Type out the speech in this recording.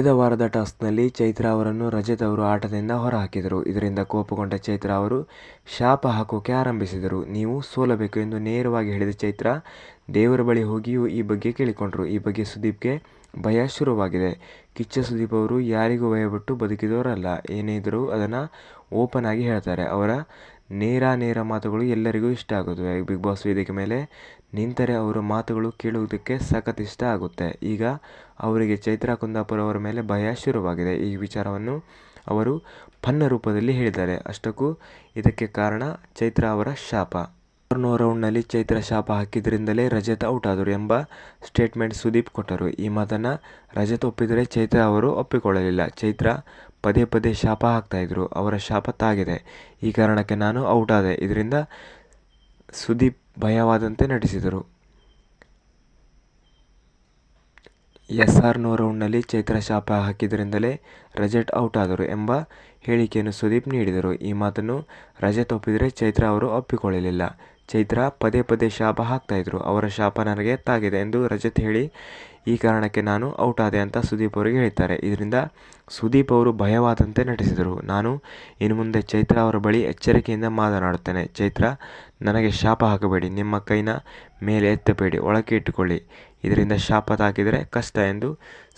ಕಳೆದ ವಾರದ ಟಾಸ್ಕ್ನಲ್ಲಿ ಚೈತ್ರಾ ಅವರನ್ನು ರಜತ್ ಅವರು ಆಟದಿಂದ ಹೊರಹಾಕಿದರು. ಇದರಿಂದ ಕೋಪಗೊಂಡ ಚೈತ್ರಾ ಅವರು ಶಾಪ ಹಾಕೋಕೆ ಆರಂಭಿಸಿದರು. ನೀವು ಸೋಲಬೇಕು ಎಂದು ನೇರವಾಗಿ ಹೇಳಿದ ಚೈತ್ರಾ, ದೇವರ ಬಳಿ ಹೋಗಿಯೂ ಈ ಬಗ್ಗೆ ಕೇಳಿಕೊಂಡರು ಈ ಬಗ್ಗೆ ಸುದೀಪ್ಗೆ ಭಯ ಶುರುವಾಗಿದೆ. ಕಿಚ್ಚ ಸುದೀಪ್ ಅವರು ಯಾರಿಗೂ ಭಯಪಟ್ಟು ಬದುಕಿದವರಲ್ಲ. ಏನೇ ಇದ್ದರೂ ಅದನ್ನು ಓಪನ್ ಆಗಿ ಹೇಳ್ತಾರೆ. ಅವರ ನೇರ ನೇರ ಮಾತುಗಳು ಎಲ್ಲರಿಗೂ ಇಷ್ಟ ಆಗುತ್ತವೆ. ಬಿಗ್ ಬಾಸ್ ವೇದಿಕೆ ಮೇಲೆ ನಿಂತರೆ ಅವರ ಮಾತುಗಳು ಕೇಳುವುದಕ್ಕೆ ಸಖತ್ ಇಷ್ಟ ಆಗುತ್ತೆ. ಈಗ ಅವರಿಗೆ ಚೈತ್ರಾ ಕುಂದಾಪುರ ಅವರ ಮೇಲೆ ಭಯ ಶುರುವಾಗಿದೆ. ಈ ವಿಚಾರವನ್ನು ಅವರು ಫನ್ನ ರೂಪದಲ್ಲಿ ಹೇಳಿದ್ದಾರೆ. ಅಷ್ಟಕ್ಕೂ ಇದಕ್ಕೆ ಕಾರಣ ಚೈತ್ರಾ ಅವರ ಶಾಪ. ಮೂರನೇ ರೌಂಡ್ನಲ್ಲಿ ಚೈತ್ರ ಶಾಪ ಹಾಕಿದ್ರಿಂದಲೇ ರಜತ್ ಔಟ್ ಆದರು ಎಂಬ ಸ್ಟೇಟ್ಮೆಂಟ್ ಸುದೀಪ್ ಕೊಟ್ಟರು. ಈ ಮಾತನ್ನು ರಜತ್ ಒಪ್ಪಿದರೆ ಚೈತ್ರ ಅವರು ಒಪ್ಪಿಕೊಳ್ಳಲಿಲ್ಲ. ಚೈತ್ರ ಪದೇ ಪದೇ ಶಾಪ ಹಾಕ್ತಾ ಇದ್ರು. ಅವರ ಶಾಪ ತಾಗಿದೆ. ಈ ಕಾರಣಕ್ಕೆ ನಾನು ಔಟ್ ಆದೆ ಇದರಿಂದ ಸುದೀಪ್ ಭಯವಾದಂತೆ ನಟಿಸಿದರು. ಎಸ್ ಆರ್ ನೋ ರೌಂಡ್ನಲ್ಲಿ ಚೈತ್ರ ಶಾಪ ಹಾಕಿದ್ರಿಂದಲೇ ರಜತ್ ಔಟ್ ಆದರು ಎಂಬ ಹೇಳಿಕೆಯನ್ನು ಸುದೀಪ್ ನೀಡಿದರು. ಈ ಮಾತನ್ನು ರಜತ್ ಒಪ್ಪಿದರೆ ಚೈತ್ರ ಅವರು ಒಪ್ಪಿಕೊಳ್ಳಲಿಲ್ಲ. ಚೈತ್ರ ಪದೇ ಪದೇ ಶಾಪ ಹಾಕ್ತಾ ಇದ್ರು. ಅವರ ಶಾಪ ನನಗೆ ತಾಗಿದೆ ಎಂದು ರಜತ್ ಹೇಳಿ, ಈ ಕಾರಣಕ್ಕೆ ನಾನು ಔಟ್ ಆದೆ ಅಂತ ಸುದೀಪ್ ಅವರಿಗೆ ಹೇಳ್ತಾರೆ ಇದರಿಂದ ಸುದೀಪ್ ಅವರು ಭಯವಾದಂತೆ ನಟಿಸಿದರು. ನಾನು ಇನ್ನು ಮುಂದೆ ಚೈತ್ರ ಅವರ ಬಳಿ ಎಚ್ಚರಿಕೆಯಿಂದ ಮಾತನಾಡುತ್ತೇನೆ. ಚೈತ್ರ, ನನಗೆ ಶಾಪ ಹಾಕಬೇಡಿ. ನಿಮ್ಮ ಕೈನ ಮೇಲೆ ಎತ್ತಬೇಡಿ. ಒಳಕ್ಕೆ ಇಟ್ಟುಕೊಳ್ಳಿ. ಇದರಿಂದ ಶಾಪ ತಾಕಿದರೆ ಕಷ್ಟ ಎಂದು